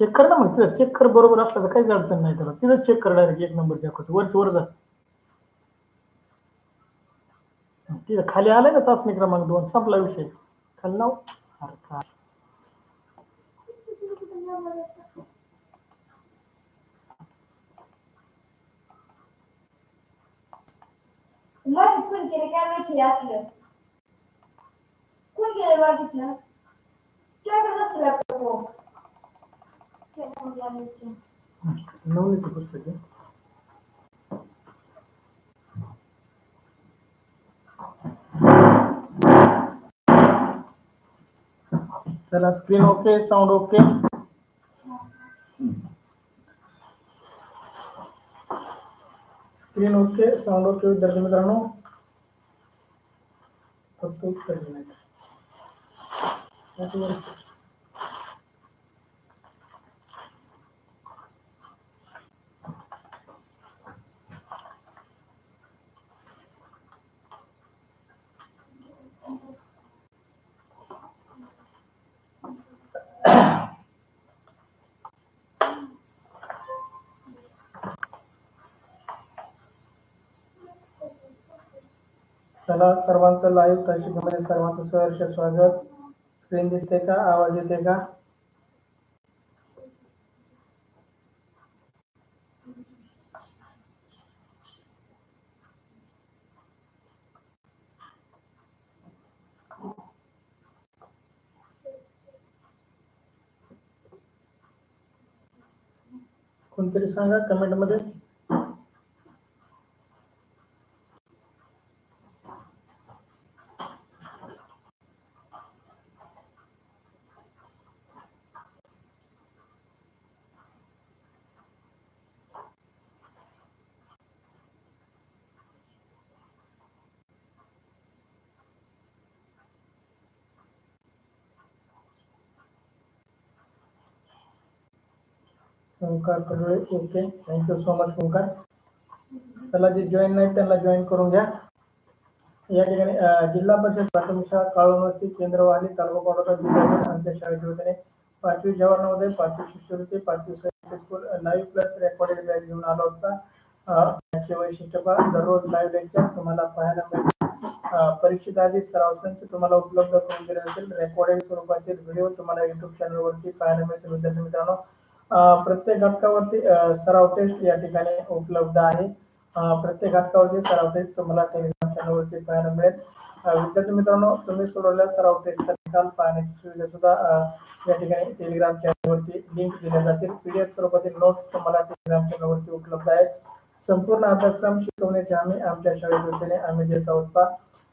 Check कर ना मग तिथं चेक कर बरोबर असलं तर काहीच अडचण नाही त्याला. तिथं चेक कर डायरेक्ट एक नंबर दाखवतो. वरच वर जा. तिथं खाली आलाय ना चाचणी क्रमांक दोन? संपला विषय. खाली नाव अरे काय? कोण केलं काय माहिती असलं. कोण केलं बघितलं तुझ्याकडे नसतं लॅपटॉप नवनीचं पुस्तक आहे चला screen okay sound okay screen okay sound okay विद्यार्थी मित्रांनो? फक्त उत्तर नाही चला सर्वांचं लाईव्ह तहसीलमध्ये सर्वांचं सहर्ष स्वागत. स्क्रीन दिसते का? आवाज येते का? कोणतरी सांगा कमेंटमध्ये Omkar Kadole okay. Thank you so much Omkar. चला जे जॉईन नाही त्यांना जॉईन करून घ्या. या ठिकाणी जिल्हा परिषद प्राथमिक शाळा काळवस्ती केंद्रवाली तालुका पाटोदा जिल्ह्यातील आमच्या शाळेच्या वतीने पाचवी जवाहरनवोदय पाचवी शिष्यवृत्ती पाचवी साहित्य school live plus recorded batch घेऊन आला होता. त्याचे वैशिष्ट्य पहा. दररोज लाईव्ह लेक्चर तुम्हाला पाहायला मिळेल. अं, परीक्षेच्या आधी सराव संच तुम्हाला उपलब्ध करून दिले जातील. रेकॉर्डेड स्वरूपातील व्हिडिओ तुम्हाला युट्यूब चॅनलवरती पाहायला मिळतील. विद्यार्थी मित्रांनो प्रत्येक घटकावरती सराव टेस्ट या ठिकाणी उपलब्ध आहे. प्रत्येक घटकावरती सराव टेस्ट तुम्हाला टेलिग्राम चॅनलवरती पाहायला मिळेल. विद्यार्थी मित्रांनो तुम्ही सोडवलेल्या सराव टेस्टचा निकाल पाहण्याची सुविधा सुद्धा या ठिकाणी टेलिग्राम चॅनलवरती लिंक दिल्या जातील. पीडीएफ स्वरूपातील नोट्स तुम्हाला टेलिग्राम चॅनलवरती उपलब्ध आहेत. संपूर्ण अभ्यासक्रम शिकवण्याची आम्ही आमच्या शाळेच्या वतीने आम्ही देत आहोत. पहा.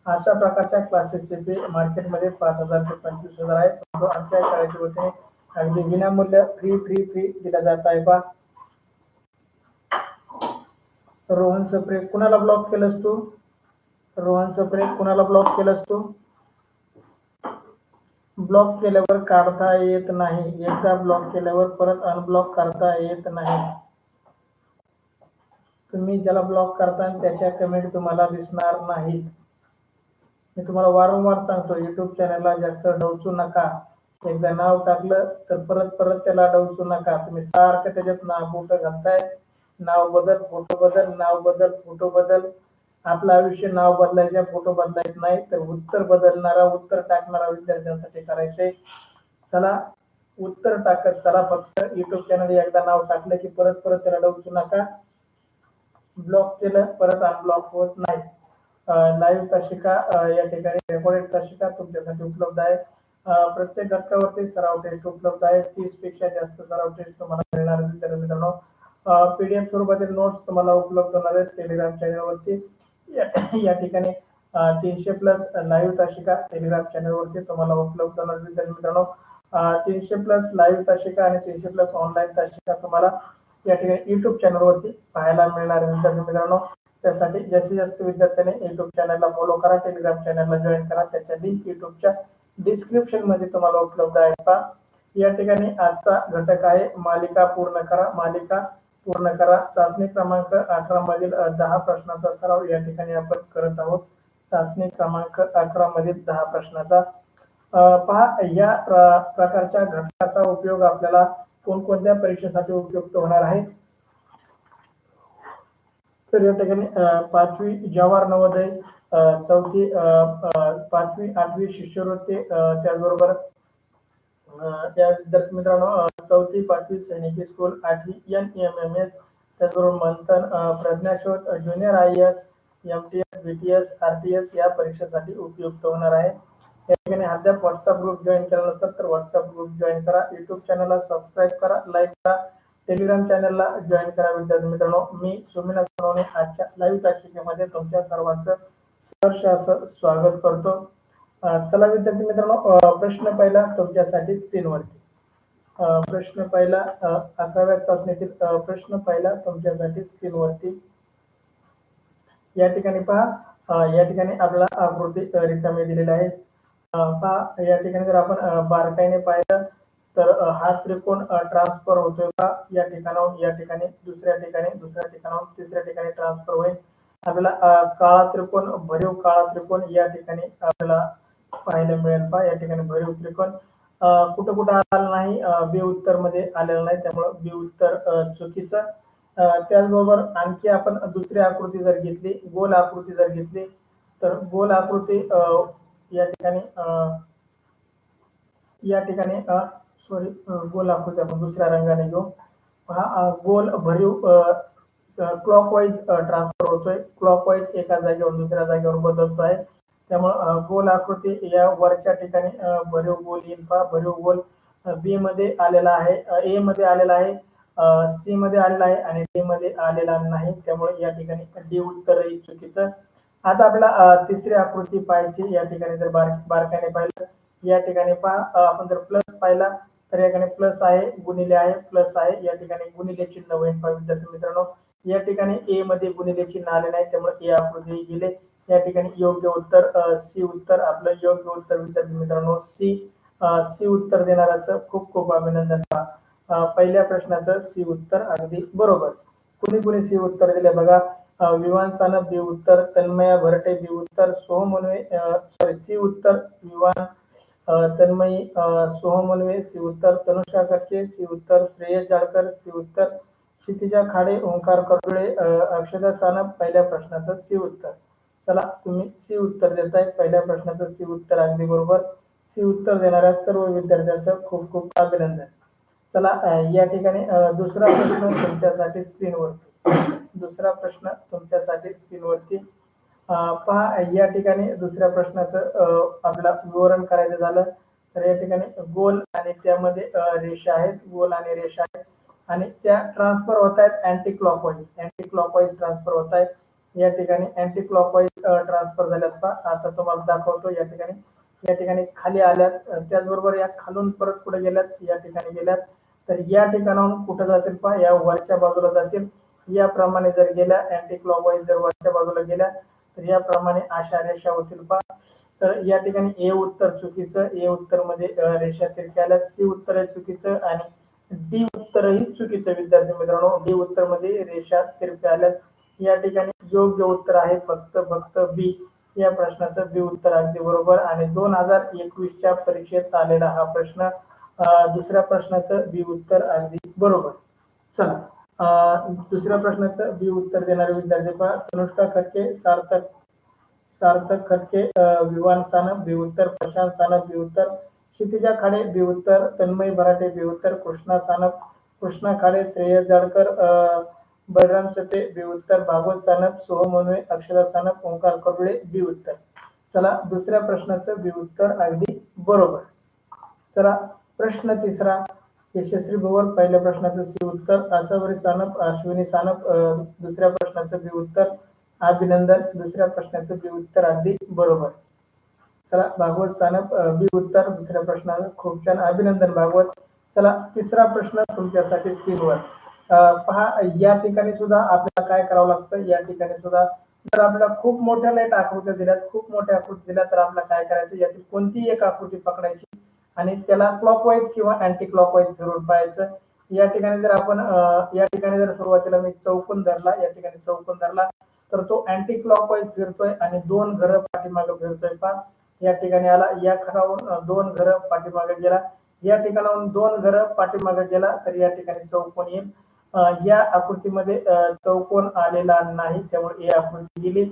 अशा प्रकारच्या क्लासेसचे फी मार्केटमध्ये पाच हजार ते पंचवीस हजार आहेत. आमच्या शाळेच्या वतीने अगदी विनामूल्य फ्री फ्री फ्री दिला जात आहे बा रोहन सप्रे कुणाला ब्लॉक केलंस तू? रोहन सप्रे कुणाला ब्लॉक केलंस तू? ब्लॉक केल्यावर काढता येत नाही. एकदा ब्लॉक केल्यावर परत अनब्लॉक करता येत नाही. तुम्ही ज्याला ब्लॉक करता त्याच्या कमेंट तुम्हाला दिसणार नाहीत. मी तुम्हाला वारंवार सांगतो युट्यूब चॅनलला जास्त ढवचू नका. एकदा नाव टाकलं तर परत परत त्याला अडवचू नका. तुम्ही सारखं त्याच्यात नाव फोटो घालताय. नाव बदल फोटो बदल नाव बदल फोटो बदल. आपलं आयुष्य नाव बदलायचं फोटो बदलायच नाही तर उत्तर बदलणारा उत्तर टाकणारा विद्यार्थ्यांसाठी करायचंय. चला उत्तर टाकत चला फक्त युट्यूब चॅनल एकदा नाव टाकलं की परत परत त्याला डवचू नका. ब्लॉक केलं परत अनब्लॉक होत नाही. लाईव्ह तशिका या ठिकाणी रेकॉर्डेड तासिका तुमच्यासाठी उपलब्ध आहे. प्रत्येक घटकावरती सराव टेस्ट उपलब्ध आहे. तीसपेक्षा जास्त सराव टेस्ट तुम्हाला मिळणार विद्यार्थी मित्रांनो पीडीएफ स्वरूपातील नोट्स तुम्हाला उपलब्ध होणार आहेत टेलिग्राम चॅनलवरती या- या ठिकाणी तीनशे प्लस लाईव्ह तासिका टेलिग्राम चॅनलवरती तुम्हाला उपलब्ध होणार विद्यार्थी मित्रांनो तीनशे प्लस लाईव्ह तासिका आणि तीनशे प्लस ऑनलाईन तासिका तुम्हाला या ठिकाणी युट्यूब चॅनलवरती पाहायला मिळणार विद्यार्थी मित्रांनो त्यासाठी जास्तीत जास्त विद्यार्थ्यांनी युट्यूब चॅनलला फॉलो करा. टेलिग्राम चॅनलला जॉईन करा. त्याच्या लिंक युट्यूबच्या डिस्क्रिप्शनमध्ये तुम्हाला उपलब्ध आहेत पहा. या ठिकाणी आजचा घटक आहे मालिका पूर्ण करा मालिका पूर्ण करा. चाचणी क्रमांक अठरा मधील दहा प्रश्नाचा सराव या ठिकाणी आपण करत आहोत. चाचणी क्रमांक अठरा मधील दहा प्रश्नाचा. पहा या प्रकारच्या घटकाचा उपयोग आपल्याला कोणकोणत्या परीक्षेसाठी उपयुक्त होणार आहे? तर या ठिकाणी पाचवी जवाहर नवोदय. चौथी पाचवी आठवी शिष्यवृत्ती त्याचबरोबर त्या विद्यार्थी मित्रांनो चौथी पाचवी सैनिकी स्कूल आठवी एन एम एम एस त्याचबरोबर Manthan प्रज्ञाशोध junior I S M T S B T S R T S या परीक्षेसाठी उपयुक्त होणार आहे. या ठिकाणी अद्याप व्हॉट्सअप ग्रुप जॉईन केला नसेल तर व्हॉट्सअप ग्रुप जॉईन करा. युट्यूब चॅनलला सबस्क्राईब करा लाईक करा. टेलिग्राम चॅनलला जॉईन करा विद्यार्थी मित्रांनो. मी सुमिना सोनवणे आजच्या लाईव्ह तासिकेमध्ये तुमच्या सर्वांचं सहर्ष असं स्वागत करतो. चला विद्यार्थी मित्रांनो प्रश्न पहिला तुमच्यासाठी स्क्रीनवरती प्रश्न पहिला अकराव्या चाचणीतील प्रश्न पहिला तुमच्यासाठी स्क्रीनवरती या ठिकाणी पहा या ठिकाणी आपला आकृती रिकामी दिलेली आहे. पहा या ठिकाणी जर आपण बारकाईने पाहिलं तर हा त्रिकोण ट्रान्सफर होतोय का? या ठिकाणाहून या ठिकाणी दुसऱ्या ठिकाणी दुसऱ्या ठिकाणाहून तिसऱ्या ठिकाणी ट्रान्सफर होईल. आपल्याला काळा त्रिकोण भरीव काळा त्रिकोण या ठिकाणी आपल्याला पाहायला मिळेल. पहा या ठिकाणी भरीव त्रिकोण. कुठं कुठं आलेला नाही बी उत्तरमध्ये आलेलं नाही त्यामुळं बी उत्तर चुकीचं. त्याचबरोबर आणखी आपण दुसरी आकृती जर घेतली गोल आकृती जर घेतली तर गोल आकृती अं, या ठिकाणी अं, या ठिकाणी सॉरी गोल आकृती आपण दुसऱ्या रंगाने घेऊ. हा गोल भरीव क्लॉकवाईज ट्रान्सफर होतोय. क्लॉकवाईज एका जागेवर दुसऱ्या जागेवर बदलतो आहे त्यामुळे गोल आकृती या वरच्या ठिकाणी भरीव गोल येईल भरीव गोल बी मध्ये आलेला आहे. ए मध्ये आलेला आहे. सी मध्ये आलेला आहे आणि डी मध्ये आलेला नाही. त्यामुळे या ठिकाणी डी उत्तरही चुकीचं. आता आपल्याला तिसरी आकृती पाहायची. या ठिकाणी जर बार बारकाईने पाहिलं या ठिकाणी पहा. आपण जर प्लस पाहिला तर या ठिकाणी प्लस आहे गुणिले आहे प्लस आहे. या ठिकाणी गुणिले चिन्ह होईल विद्यार्थी मित्रांनो. या ठिकाणी ए मध्ये गुणिले चिन्ह आले नाही त्यामुळे ए आकृती गेले या ठिकाणी योग्य उत्तर सी उत्तर आपलं योग्य उत्तर विद्यार्थी मित्रांनो सी सी उत्तर देणाऱ्याचं खूप खूप अभिनंदन. पहिल्या प्रश्नाचं सी उत्तर अगदी बरोबर. कुणी कुणी सी उत्तर दिले बघा. विवान सानप बी उत्तर तन्मया भरटे बी उत्तर सोहमन्वे सॉरी सी उत्तर विवान तन्मयी अं, सोहमन्वे सी उत्तर तनुषा कटके सी उत्तर श्रेयस जाडकर सी उत्तर क्षितिजा खाडे ओंकार कर्डुळे अक्षदा सानप पहिल्या प्रश्नाचं सी उत्तर. चला तुम्ही सी उत्तर देताय. पहिल्या प्रश्नाचं सी उत्तर अगदी बरोबर. सी उत्तर देणाऱ्या सर्व विद्यार्थ्यांचं खूप खूप अभिनंदन. चला या ठिकाणी दुसरा प्रश्न तुमच्यासाठी स्क्रीनवरती. दुसरा प्रश्न तुमच्यासाठी स्क्रीनवरती. पहा या ठिकाणी दुसऱ्या प्रश्नाचं आपला विवरण करायचं झालं. तर या ठिकाणी गोल आणि त्यामध्ये रेषा आहेत. गोल आणि रेषा आहेत. आणि त्या ट्रान्सफर होत आहेत anti clockwise anti clockwise transfer होत आहेत. या ठिकाणी अँटी क्लॉकवाईज ट्रान्सफर झाल्यात पहा. आता तुम्हाला दाखवतो या ठिकाणी. या ठिकाणी खाली आल्यात. त्याचबरोबर या खालून परत पुढे गेल्यात. या ठिकाणी गेल्यात. तर या ठिकाणाहून कुठं जातील पहा? या वरच्या बाजूला जातील. याप्रमाणे जर गेल्या अँटी क्लॉकवाईज जर वरच्या बाजूला गेल्या तर याप्रमाणे अशा रेषा होतील पहा. तर या ठिकाणी ए उत्तर चुकीचं. ए उत्तरमध्ये रेषा तिरक्या आल्या सी उत्तर आहे चुकीचं आणि डी उत्तरही चुकीचं विद्यार्थी मित्रांनो. डी उत्तरमध्ये रेषा तिरप्या आल्यात. या ठिकाणी योग्य उत्तर आहे फक्त फक्त बी. या प्रश्नाचं बी उत्तर अगदी बरोबर आणि दोन हजार एकवीसच्या परीक्षेत आलेला हा प्रश्न दुसऱ्या प्रश्नाचं बी उत्तर अगदी बरोबर. चला अं, दुसऱ्या प्रश्नाचं बी उत्तर देणारे विद्यार्थी पहा. अनुष्का खटके सार्थक सार्थक खटके विवान सानप बी उत्तर प्रशांत सानप बी उत्तर. क्षितिजा खाडे बी तन्मय भराटे बी कृष्णा सानप कृष्णा खाडे श्रेयस जाडकर बलराम सपे बी भागवत सानप सोहम मनवे अक्षरा सानप ओंकार करुळे बी चला दुसऱ्या प्रश्नाचं बी अगदी बरोबर. चला प्रश्न तिसरा. यशस्वी भवन पहिल्या प्रश्नाचं सी उत्तर. आसावरी सानप अश्विनी सानप दुसऱ्या प्रश्नाचं बी उत्तर अभिनंदन दुसऱ्या प्रश्नाचं बी उत्तर अगदी बरोबर. चला भागवत सानप बी उत्तर दुसऱ्या प्रश्नाला खूप छान. अभिनंदन भागवत. चला तिसरा प्रश्न तुमच्यासाठी स्क्रीनवर. पहा या ठिकाणी सुद्धा आपल्याला काय करावं लागतं? या ठिकाणी सुद्धा जर आपल्याला खूप मोठ्या लाइट आकृत्या दिल्यात खूप मोठ्या आकृती दिल्या तर आपल्याला काय करायचं? यातील कोणतीही एक आकृती पकडायची आणि त्याला क्लॉकवाईज किंवा अँटी क्लॉकवाईज फिरून पाहायचं. या ठिकाणी जर आपण या ठिकाणी जर सुरुवातीला मी चौकोन धरला या ठिकाणी चौकोन धरला तर तो अँटी क्लॉकवाईज फिरतोय आणि दोन घरं पाठीमागे फिरतोय. पहा या ठिकाणी आला. या खरावून दोन घरं पाठीमागे गेला. या ठिकाणाहून दोन घरं पाठीमागे गेला तर या ठिकाणी चौकोन येईल. या आकृतीमध्ये चौकोन आलेला नाही त्यामुळे ए आकृती गेली.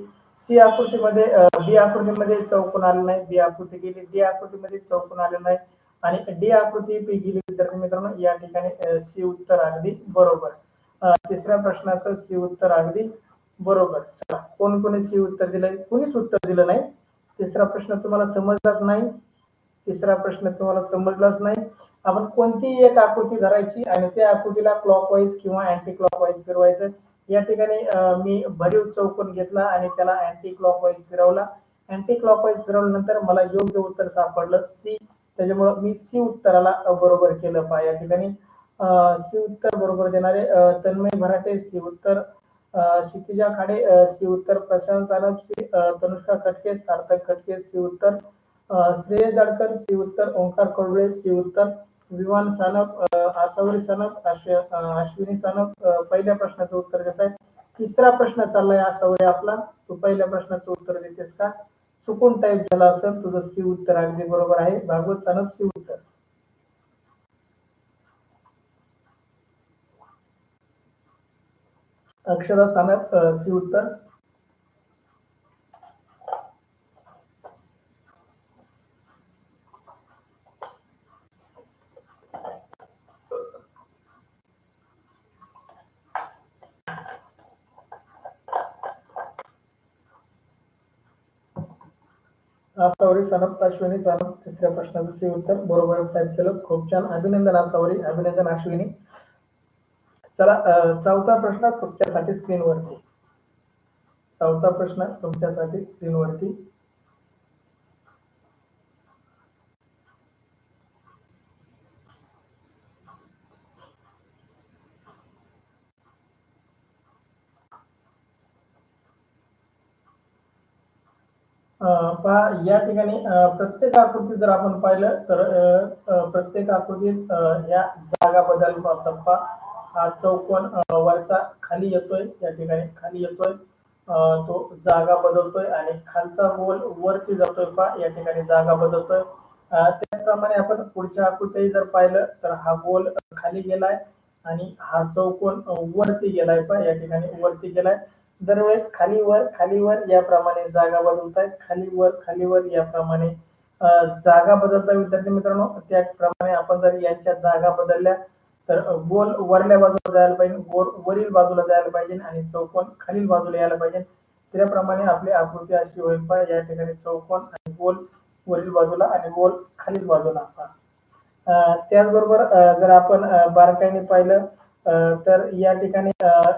सी आकृतीमध्ये बी आकृतीमध्ये चौकोन आले नाही बी आकृती गेली. डी आकृतीमध्ये चौकोन आले नाही. आणि डी आकृती बी गेली. विद्यार्थी मित्रांनो या ठिकाणी सी उत्तर अगदी बरोबर. तिसऱ्या प्रश्नाचं सी उत्तर अगदी बरोबर. चला कोण कोणी सी उत्तर दिलंय? कोणीच उत्तर दिलं नाही. तिसरा प्रश्न तुम्हाला समजलाच नाही. तिसरा प्रश्न तुम्हाला समजलाच नाही. आपण कोणतीही एक आकृती धरायची आणि त्या आकृतीला क्लॉकवाईज किंवा अँटी क्लॉकवाईज फिरवायचं. या ठिकाणी मी भरीव चौकोन घेतला आणि त्याला अँटी क्लॉकवाईज फिरवला. अँटी क्लॉकवाईज फिरवल्यानंतर मला योग्य उत्तर सापडलं सी त्याच्यामुळं मी सी उत्तराला बरोबर केलं पहा. या ठिकाणी सी उत्तर बरोबर देणारे तन्मय भराटे सी उत्तर. क्षितिजा खाडे श्री सी उत्तर प्रशांत सानप सी तनुष्का खटके सार्थक खटके सी उत्तर श्रेय जाडकर सी उत्तर ओंकार कडुळे सी उत्तर विमान सानप आसावरी सानप अश्विनी सानप पहिल्या प्रश्नाचं उत्तर देत आहे तिसरा प्रश्न चाललाय आसावरी आपला. तू पहिल्या प्रश्नाचं उत्तर देतेस का? चुकून टाईप झाला असेल तुझं सी उत्तर अगदी बरोबर आहे. भागवत सानप सी उत्तर. अक्षरा सानप सी उत्तर. आसावरी सानप अश्विनी सानप तिसऱ्या प्रश्नाचं सी उत्तर. बरोबर टाईप केलं. खूप छान. अभिनंदन आसावरी. अभिनंदन अश्विनी. चला चौथा प्रश्न तुमच्यासाठी स्क्रीनवरती. चौथा प्रश्न तुमच्यासाठी स्क्रीनवरती. अं, पहा या ठिकाणी प्रत्येक आकृती जर आपण पाहिलं तर अं, प्रत्येक आकृतीत या जागा बदल पहा हा चौकोन वरचा खाली येतोय या ठिकाणी खाली येतोय. तो जागा बदलतोय आणि खालचा गोल वरती जातोय पहा या ठिकाणी जागा बदलतोय. त्याचप्रमाणे आपण पुढच्या आकृती जर पाहिलं तर हा गोल खाली गेलाय आणि हा चौकोन वरती गेलाय पा या ठिकाणी वरती गेलाय. दरवेळेस खाली वर खाली वर याप्रमाणे जागा बदलतायत खाली वर खाली वर याप्रमाणे जागा बदलता विद्यार्थी मित्रांनो त्याप्रमाणे आपण जर यांच्या जागा बदलल्या तर गोल वरल्या बाजूला जायला पाहिजे गोल वरील बाजूला जायला पाहिजे आणि चौकोन खालील बाजूला यायला पाहिजे. त्याप्रमाणे आपली आकृती अशी होईल पहा या ठिकाणी चौकोन आणि गोल वरील बाजूला आणि गोल खालील बाजूला. त्याचबरोबर जर आपण बारकाईने पाहिलं तर या ठिकाणी अं,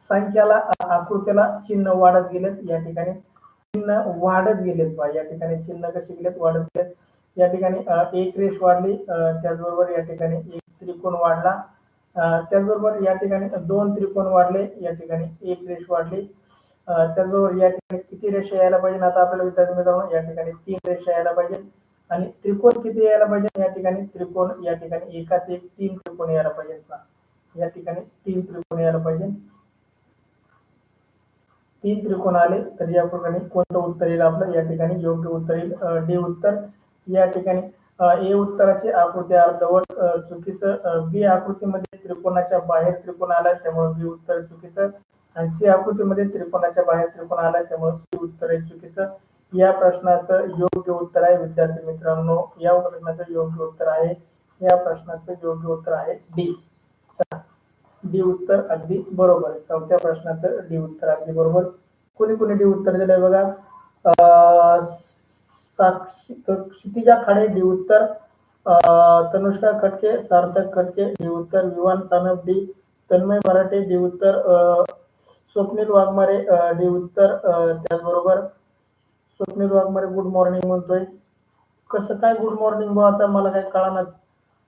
संख्याला आकृतीला चिन्ह वाढत गेलेत. या ठिकाणी चिन्ह वाढत गेलेत पहा. या ठिकाणी चिन्ह कसे गेलेत? वाढत गेलेत. या ठिकाणी एक रेष वाढली. त्याचबरोबर या ठिकाणी एक त्रिकोण वाढला. त्याचबरोबर या ठिकाणी दोन त्रिकोण वाढले. या ठिकाणी एक रेष वाढली. त्याचबरोबर या ठिकाणी किती रेषा यायला पाहिजे आता आपल्याला विद्यार्थी मित्रांनो या ठिकाणी तीन रेषा यायला पाहिजे. आणि त्रिकोण किती यायला पाहिजे? या ठिकाणी त्रिकोण या ठिकाणी एकात एक तीन त्रिकोण यायला पाहिजे. पहा. या ठिकाणी तीन त्रिकोण यायला पाहिजे. तीन त्रिकोण आले तर या प्रकारे कोणतं उत्तर येईल आपलं? या ठिकाणी योग्य उत्तर येईल. डी उत्तर. या ठिकाणी ए उत्तराची आकृती अर्धवट चुकीचं बी आकृतीमध्ये त्रिकोणाच्या बाहेर त्रिकोण आलाय त्यामुळे बी उत्तर चुकीचं. आणि सी आकृतीमध्ये त्रिकोणाच्या बाहेर त्रिकोण आलाय त्यामुळे सी उत्तर आहे चुकीचं. या प्रश्नाचं योग्य उत्तर आहे विद्यार्थी मित्रांनो. या प्रश्नाचं योग्य उत्तर आहे. या प्रश्नाचं योग्य उत्तर आहे डी. डी उत्तर अगदी बरोबर चौथ्या प्रश्नाचं डी उत्तर अगदी बरोबर. कोणी कोणी डी उत्तर दिलंय बघा? अं, साक्षी क्षितिजा खाडे डी उत्तर तनुष्का खटके सार्थक खटके डी उत्तर विवान सानप डी तन्मय मराठे डी उत्तर स्वप्नील वाघमारे डी उत्तर त्याचबरोबर स्वप्नील वाघमारे गुड मॉर्निंग म्हणतोय. कसं काय गुड मॉर्निंग बा आता? मला काय कळानाच.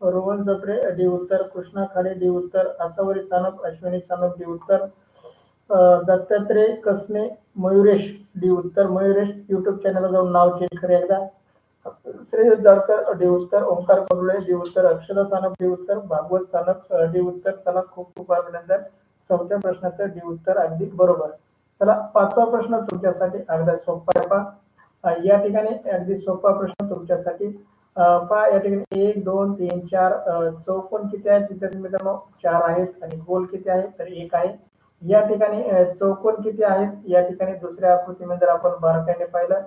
रोहन सप्रे डी उत्तर कृष्णा खाडे डी उत्तर आसावरी सानप अश्विनी सानप डी उत्तर दत्तात्रय कसने मयुरेश डी उत्तर मयुरेश युट्यूब चॅनलला जाऊन नाव चेक करा एकदा. श्रेय जाडकर डी उत्तर ओंकार करुळे डी उत्तर अक्षरा सानप डी उत्तर भागवत सानप डी उत्तर चला खूप खूप अभिनंदन. चौथ्या प्रश्नाचं डी उत्तर अगदी बरोबर. चला पाचवा प्रश्न तुमच्यासाठी अगदी सोपा आहे पहा. या ठिकाणी अगदी सोपा प्रश्न तुमच्यासाठी. पा पहा या ठिकाणी एक दोन तीन चार चौकोन किती आहेत? विद्यार्थी मित्रांनो चार आहेत आणि गोल किती आहे? तर एक आहे. या ठिकाणी चौकोन किती आहेत? या ठिकाणी दुसऱ्या आकृतीमध्ये जर आपण बारकाईने पाहिलं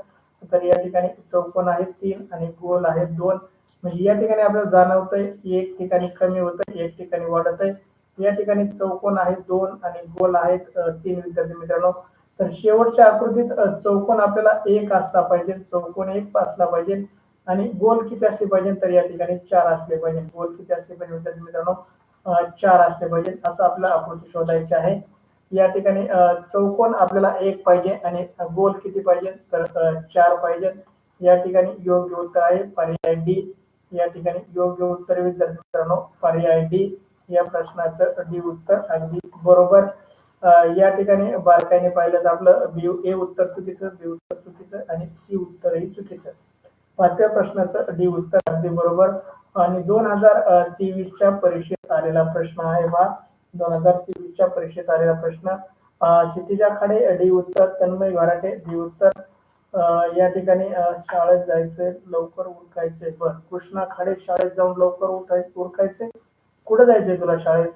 तर या ठिकाणी चौकोन आहेत तीन आणि गोल आहेत दोन. म्हणजे या ठिकाणी आपल्याला जाणवतंय एक ठिकाणी कमी होतं एक ठिकाणी वाढत आहे या ठिकाणी चौकोन आहेत दोन आणि गोल आहेत तीन विद्यार्थी मित्रांनो. तर शेवटच्या आकृतीत चौकोन आपल्याला एक असला पाहिजे चौकोन एक असला पाहिजे आणि गोल किती असले पाहिजे तर या ठिकाणी चार असले पाहिजे. गोल किती असले पाहिजे विद्यार्थी मित्रांनो? चार असले पाहिजे असं आपल्याला आकृती शोधायची आहे. या ठिकाणी चौकोन आपल्याला एक पाहिजे आणि गोल किती पाहिजे? तर चार पाहिजे. या ठिकाणी योग्य उत्तर आहे पर्याय डी. या ठिकाणी योग्य उत्तर विद्यार्थी मित्रांनो पर्याय डी. या प्रश्नाचं डी उत्तर अगदी बरोबर. या ठिकाणी बारकाईने पाहिलं तर आपलं बी ए उत्तर चुकीचं बी उत्तर चुकीचं आणि सी उत्तरही चुकीचं. पाचव्या प्रश्नाचं डी उत्तर अगदी बरोबर. आणि दोन हजार तेवीसच्या परीक्षेत आलेला प्रश्न आहे हा दोन हजार तेवीसच्या परीक्षेत आलेला प्रश्न. क्षितिजा खाडे डी उत्तर तन्मय घराटे डी उत्तर. या ठिकाणी शाळेत जायचंय लवकर उरकायचंय बर कृष्णा खाडे शाळेत जाऊन लवकर उठाय उरकायचंय कुठे जायचंय तुला शाळेत?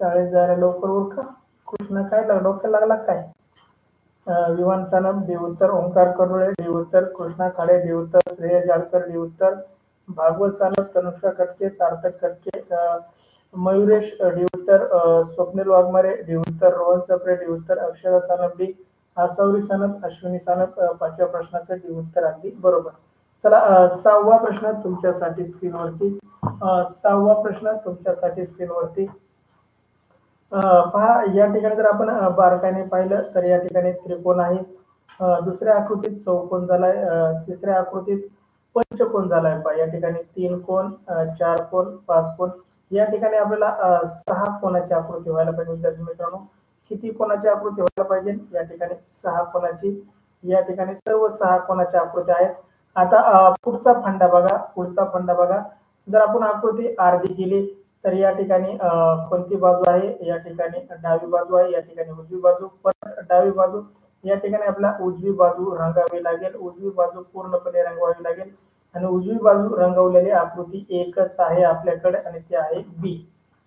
शाळेत जायला लवकर उरका? कृष्णा काय लागला डोक्याला लागला काय? विमान सानम डी उत्तर. ओंकार करुळे डी उत्तर. कृष्णा खाडे डी उत्तर. श्रेय जाडकर डी उत्तर. भागवत सानप तनुष्का कटके सार्थक कटके. अं, मयुरेश डिवतर स्वप्नील वाघमारे डिवतर रोहन सप्रे डिवतर अक्षरा सानपडी आसावरी सानप अश्विनी सानप पाचव्या प्रश्नाचं डी उत्तर अगदी बरोबर. चला सहावा प्रश्न तुमच्यासाठी स्क्रीनवरती सहावा प्रश्न तुमच्यासाठी स्क्रीनवरती. पहा या ठिकाणी जर आपण बारकाने पाहिलं तर या ठिकाणी त्रिकोण आहे. दुसऱ्या आकृतीत चौकोन झालाय तिसऱ्या आकृतीत पंचकोन झालाय. पहा या ठिकाणी तीन कोण चार कोण पाच कोण या ठिकाणी आपल्याला सहा कोणाची आकृती व्हायला पाहिजे विद्यार्थी मित्रांनो? किती कोणाची आकृती व्हायला पाहिजे? या ठिकाणी सहा कोणाची या ठिकाणी सर्व सहा कोणाच्या आकृत्या आहेत. आता पुढचा फंडा बघा पुढचा फंडा बघा. जर आपण आकृती अर्धी केली तर या ठिकाणी अं, कोणती बाजू आहे? या ठिकाणी डावी बाजू आहे या ठिकाणी उजवी बाजू परत डावी बाजू. या ठिकाणी आपल्याला उजवी बाजू रंगावी लागेल उजवी बाजू पूर्णपणे रंगवावी लागेल. आणि उजवी बाजू रंगवलेली आकृती एकच आहे आपल्याकडे आणि ती आहे बी.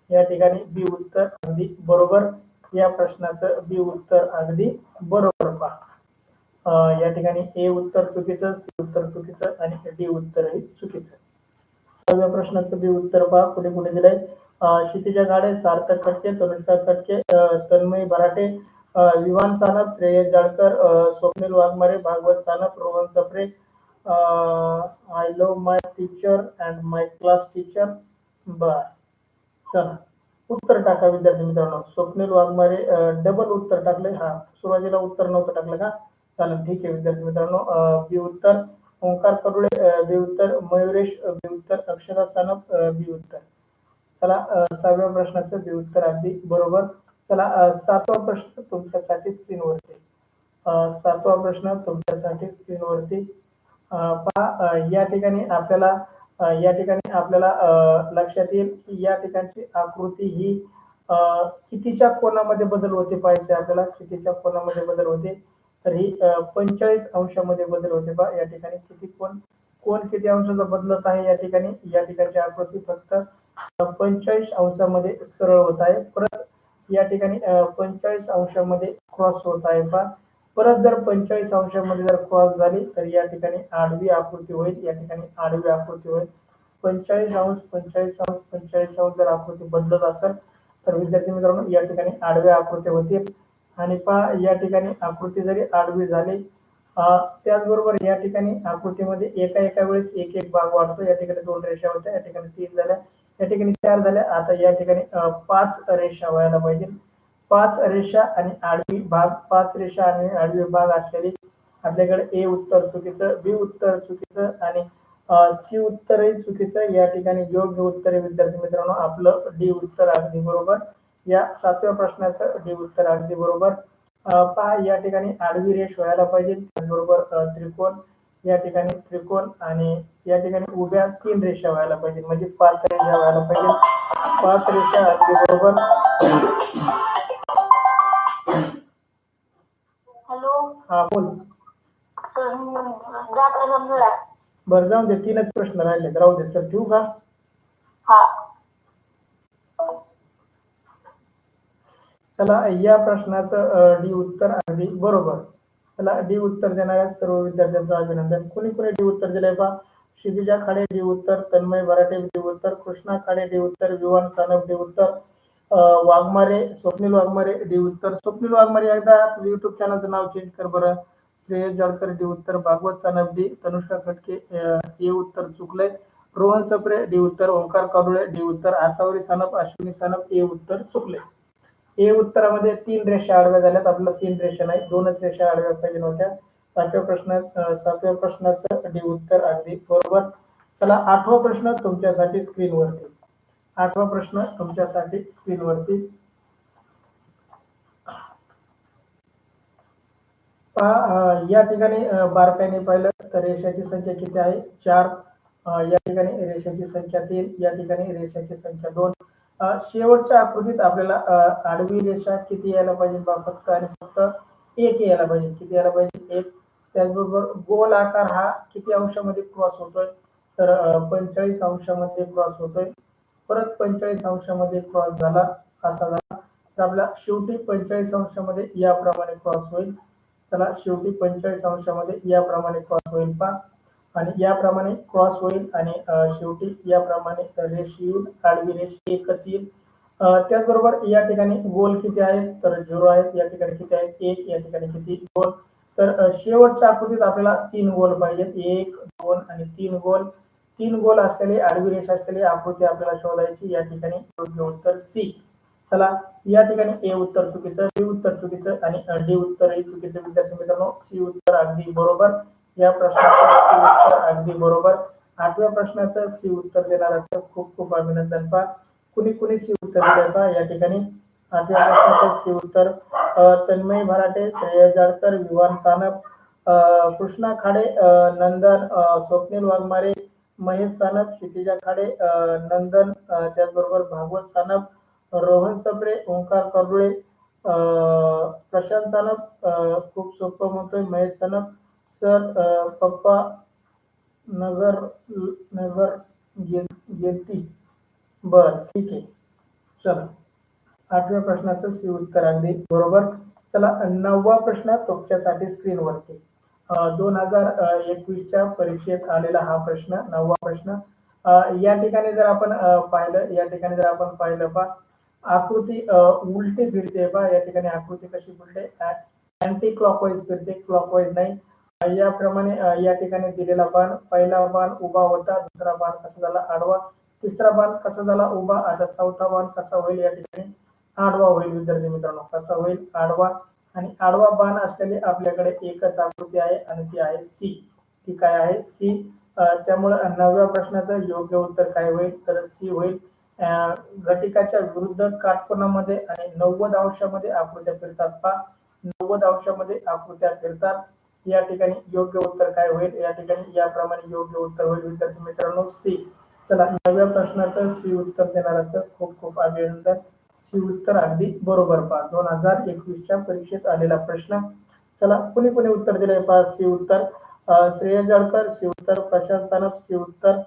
या ठिकाणी बी उत्तर अगदी बरोबर. या प्रश्नाचं बी उत्तर अगदी बरोबर पहा. या ठिकाणी ए उत्तर चुकीचं सी उत्तर चुकीचं आणि डी उत्तरही चुकीचं. सहाव्या प्रश्नाचं बी उत्तर पहा. पुढे पुढे दिलंय? क्षितिजा गाडे Sarthak Katke Tanushka Katke Tanmay Bharate Vivan Sanap Shreyas Jalkar Swapnil Waghmare Bhagwat Sanap Rohan Safare I love my teacher and my class teacher bye चला. उत्तर टाका विद्यार्थी मित्रांनो. स्वप्नील वाघमारे uh, डबल उत्तर टाकले हा सुरुवातीला उत्तर नव्हतं टाकलं का? चालेल ठीक आहे विद्यार्थी मित्रांनो. Uh, बी उत्तर. ओंकार करुळे uh, बी उत्तर. मयुरेश बी उत्तर. अक्षरा सानप बी उत्तर. चला सहाव्या प्रश्नाचं बी उत्तर अगदी बरोबर. चला सातवा प्रश्न तुमच्यासाठी स्क्रीनवरती सातवा प्रश्न तुमच्यासाठी स्क्रीनवरती या ठिकाणी आपल्याला या ठिकाणी आपल्याला लक्षात येईल की या ठिकाणची आकृती ही अं, कितीच्या कोणामध्ये बदल होते पाहिजे आपल्याला? कितीच्या कोणामध्ये बदल होते? तर ही पंचेचाळीस अंशामध्ये बदल होते बा या ठिकाणी किती कोण कोण किती अंशाचा बदलत आहे या ठिकाणी? या ठिकाणची आकृती फक्त पंचेचाळीस अंशामध्ये सरळ होत आहे. परत या ठिकाणी पंचेचाळीस अंशामध्ये क्रॉस होत आहे पहा. परत जर पंचेचाळीस अंशामध्ये जर क्रॉस झाली तर या ठिकाणी आडवी आकृती होईल. या ठिकाणी आडवी आकृती होईल. पंचेचाळीस अंश पंचेचाळीस अंश पंचेचाळीस अंश जर आकृती बदलत असेल तर विद्यार्थी मित्रांनो या ठिकाणी आडव्या आकृती होतील. आणि पहा या ठिकाणी आकृती जरी आडवी झाली त्याचबरोबर या ठिकाणी आकृतीमध्ये एका एका वेळेस एक एक भाग वाढतो. या ठिकाणी दोन रेषा होत्या या ठिकाणी तीन झाल्या या ठिकाणी चार झाल्या. आता या ठिकाणी पाच रेषा व्हायला पाहिजे पाच रेषा आणि आडवी भाग. पाच रेषा आणि आडवी भाग असलेली आपल्याकडे ए उत्तर चुकीचं बी उत्तर चुकीचं आणि सी उत्तरही चुकीचं. या ठिकाणी योग्य उत्तर आहे विद्यार्थी मित्रांनो आपलं डी उत्तर अगदी बरोबर. या सातव्या प्रश्नाचं डी उत्तर अगदी बरोबर. पहा या ठिकाणी आडवी रेष व्हायला पाहिजे. त्याचबरोबर त्रिकोण. या ठिकाणी त्रिकोण आणि या ठिकाणी उभ्या तीन रेषा व्हायला पाहिजे. म्हणजे पाच रेषा व्हायला पाहिजे. पाच रेषा अगदी बरोबर. हा बोल. सर बरं जाऊन दे तीनच प्रश्न राहिले राहू दे चल ठेवू का? हा. चला या प्रश्नाचं डी उत्तर अगदी बरोबर. चला डी उत्तर देणाऱ्या सर्व विद्यार्थ्यांचं अभिनंदन. कुणी कुणी डी उत्तर दिलंय पा क्षितिजा खाडे डी उत्तर तन्मय भराटे डी उत्तर कृष्णा खाडे डी उत्तर विवान सानप डी उत्तर. वाघमारे स्वप्नील वाघमारे डी उत्तर. स्वप्नील वाघमारे एकदा युट्यूब चॅनलचं नाव चेंज कर बरं. श्रेयस जाडकर डी उत्तर. भागवत सानप डी. तनुष्का खटके अं, हे उत्तर चुकलंय रोहन सप्रे डी उत्तर. ओंकार कारुळे डी उत्तर. आसावरी सानप अश्विनी सानप हे उत्तर चुकले. ए उत्तरामध्ये तीन रेषा आडव्या झाल्यात. आपल्याला तीन रेषा नाही दोनच रेषा आडव्या पाहिजे नव्हत्या. पाचव्या प्रश्न सातव्या प्रश्नाचं डी उत्तर अगदी बरोबर. चला आठवा प्रश्न तुमच्यासाठी स्क्रीनवरती आठवा प्रश्न तुमच्यासाठी स्क्रीनवरती. या ठिकाणी बारकाईने पाहिलं तर रेषाची संख्या किती आहे? चार. या ठिकाणी रेषाची संख्या तीन या ठिकाणी रेषाची संख्या दोन. शेवटच्या आकृतीत आपल्याला आडवी रेषा किती यायला पाहिजे? बा फक्त आणि फक्त एक यायला पाहिजे. किती यायला पाहिजे? एक. त्याचबरोबर गोल आकार हा किती अंशामध्ये क्रॉस होतोय? तर पंचेचाळीस अंशामध्ये क्रॉस होतोय. परत पंचेचाळीस अंशामध्ये क्रॉस झाला असा झाला तर आपला शेवटी पंचेचाळीस अंशामध्ये याप्रमाणे क्रॉस होईल. चला शेवटी पंचेचाळीस अंशामध्ये याप्रमाणे क्रॉस होईल पा आणि याप्रमाणे क्रॉस होईल आणि शेवटी याप्रमाणे रेष येईल आडवी रेष एकच येईल. त्याचबरोबर या ठिकाणी गोल किती आहेत? तर झिरो आहेत. या ठिकाणी किती आहेत? एक. या ठिकाणी किती? गोल तर शेवटच्या आकृतीत आपल्याला तीन गोल पाहिजेत. एक दोन आणि तीन गोल. तीन गोल असलेली आडवी रेष असलेली आकृती आपल्याला शोधायची या ठिकाणी. योग्य उत्तर सी चला या ठिकाणी ए उत्तर चुकीचं बी उत्तर चुकीचं आणि डी उत्तर चुकीचं. विद्यार्थी मित्रांनो सी उत्तर अगदी बरोबर. या प्रश्नाचं सी उत्तर अगदी बरोबर. आठव्या प्रश्नाचं सी उत्तर देणाऱ्याचं खूप खूप अभिनंदन. पा कुणी कुणी सी उत्तर दिलंय पा या ठिकाणी. आठव्या प्रश्नाचं सी उत्तर तन्मय भराटे श्रेय जाडकर विवान सानप अं, कृष्णा खाडे नंदन स्वप्नील वाघमारे महेश सानप क्षितिजा खाडे नंदन त्याचबरोबर भागवत सानप रोहन सप्रे ओंकार कर्डुळे प्रशांत सानप खूप सोपं म्हणतोय महेश सानप सर पप्पा नगर नगर गेलती. बर ठीक आहे. चला आठव्या प्रश्नाचं सी उत्तर अगदी बरोबर. चला नववा प्रश्न तुमच्यासाठी स्क्रीनवरती दोन हजार एकवीसच्या परीक्षेत आलेला हा प्रश्न नववा प्रश्न. या ठिकाणी जर आपण पाहिलं या ठिकाणी जर आपण पाहिलं पा आकृती उलटे उलटी फिरते पा या ठिकाणी आकृती कशी फिरते अँटी क्लॉकवाईज फिरते क्लॉकवाईज नाही. याप्रमाणे या ठिकाणी दिलेला बाण पहिला बाण उभा होता दुसरा बाण कसा झाला? आडवा. तिसरा बाण कसा झाला? उभा. आता चौथा बाण कसा होईल या ठिकाणी? आडवा होईल विद्यार्थी मित्रांनो. कसा होईल? आडवा. आणि आडवा बाण असलेली आपल्याकडे एकच आकृती आहे आणि ती आहे सी. ती काय आहे? सी. त्यामुळे नवव्या प्रश्नाचं योग्य उत्तर काय होईल? तर सी होईल. घटिकाच्या विरुद्ध काटकोणामध्ये आणि नव्वद अंशामध्ये आकृत्या फिरतात. पा नव्वद अंशामध्ये आकृत्या फिरतात. या ठिकाणी योग्य उत्तर काय होईल? या ठिकाणी याप्रमाणे योग्य उत्तर होईल. विद्यार्थी मित्रांनो सी. चला नव्या प्रश्नाचं सी उत्तर देणाऱ्याचं खूप खूप अभिनंदन. सी उत्तर अगदी बरोबर पहा. दोन हजार एकवीसच्या परीक्षेत आलेला प्रश्न. चला कुणी कुणी उत्तर दिलंय? पहा सी उत्तर. अं, श्रेय जळकर सी उत्तर. प्रशांत सानप सी उत्तर.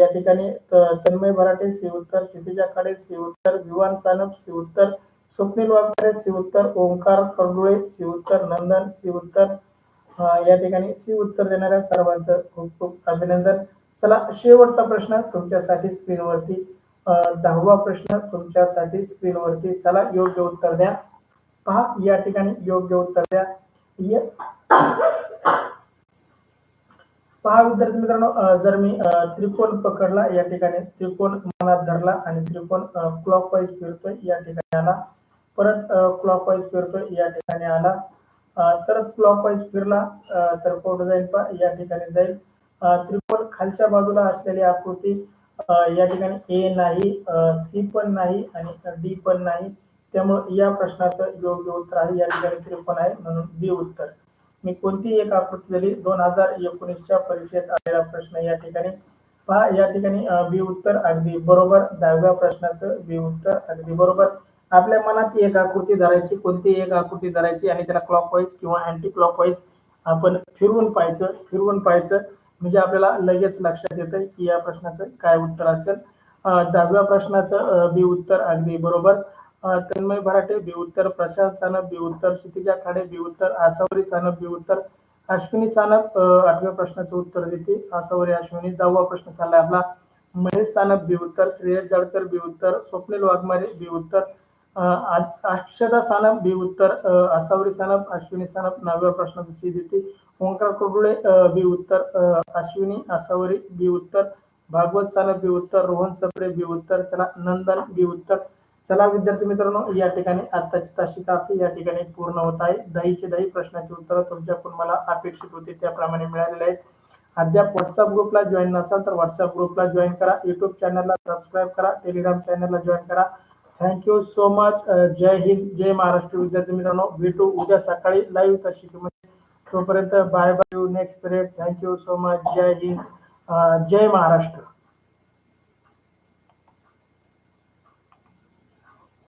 या ठिकाणी तन्मय भराटे सी उत्तर. क्षितिजा खाडे सी उत्तर. विवान सानप सी उत्तर. स्वप्नील वाघमारे सी उत्तर. ओंकार कर्डुळे सी उत्तर. नंदन सी उत्तर. या ठिकाणी सी उत्तर देणाऱ्या सर्वांचं खूप खूप अभिनंदन. चला शेवटचा प्रश्न तुमच्यासाठी स्क्रीनवरती दहावा प्रश्न तुमच्यासाठी स्क्रीनवरती. चला योग्य उत्तर द्या. पहा या ठिकाणी योग्य उत्तर द्या. पहा विद्यार्थी मित्रांनो जर मी त्रिकोण पकडला या ठिकाणी त्रिकोण मनात धरला आणि त्रिकोण क्लॉकवाईज फिरतोय या ठिकाणी आला. परत क्लॉकवाईज फिरतोय या ठिकाणी आला. तरच क्लॉक वाईज फिरला तर कुठं जाईल पहा या ठिकाणी जाईल. त्रिकोण खालच्या बाजूला असलेली आकृती या ठिकाणी ए नाही सी पण नाही आणि डी पण नाही. त्यामुळे या प्रश्नाचं योग्य उत्तर आहे या ठिकाणी त्रिकोण आहे म्हणून बी उत्तर. मी कोणती एक आकृती दिली दोन हजार एकोणीसच्या परीक्षेत आलेला प्रश्न या ठिकाणी. पहा या ठिकाणी बी उत्तर अगदी बरोबर दहाव्या प्रश्नाचं बी उत्तर अगदी बरोबर. आपल्या मनात एक आकृती धरायची कोणती एक आकृती धरायची आणि त्याला क्लॉक वाईज किंवा अँटी क्लॉक वाईज आपण फिरवून पाहायचं फिरवून पाहायचं. म्हणजे आपल्याला लगेच लक्षात येतं की या प्रश्नाचं काय उत्तर असेल. दहाव्या प्रश्नाचं बी उत्तर अगदी बरोबर. तन्मय भराटे बी उत्तर. प्रशांत सानप बी उत्तर. क्षितिजा खाडे बी उत्तर. आसावरी सानप बी उत्तर. अश्विनी सानप आठव्या प्रश्नाचं उत्तर देते. आसावरी अश्विनी. दहावा प्रश्न चाललाय आपला. महेश सानप बी उत्तर. श्रेयस जळकर बी उत्तर. स्वप्नील वाघमारे बी उत्तर. अक्षदा सानप बी उत्तर. आसावरी सानप अश्विनी सानप नवव्या प्रश्नाचं सी देते. ओंकार कोडुळे बी उत्तर अश्विनी आसावरी बी उत्तर भागवत सानप बी उत्तर रोहन सप्रे बी उत्तर चला नंदन बी उत्तर. चला विद्यार्थी मित्रांनो या ठिकाणी आताची ताशी काफी या ठिकाणी पूर्ण होत आहे. दहीचे दही प्रश्नाची उत्तरं तुमच्याकडून मला अपेक्षित होती त्याप्रमाणे मिळालेले आहेत. अद्याप व्हॉट्सअप ग्रुपला जॉईन नसाल तर व्हॉट्सअप ग्रुपला जॉईन करा. युट्यूब चॅनलला सबस्क्राईब करा. टेलिग्राम चॅनलला जॉईन करा. थँक्यू सो मच जय हिंद जय महाराष्ट्र. विद्यार्थी मित्रांनो भेटू उद्या सकाळी. लाईव्ह तासिकेमध्ये तोपर्यंत bye bye next period thank you so much जय हिंद. जय महाराष्ट्र.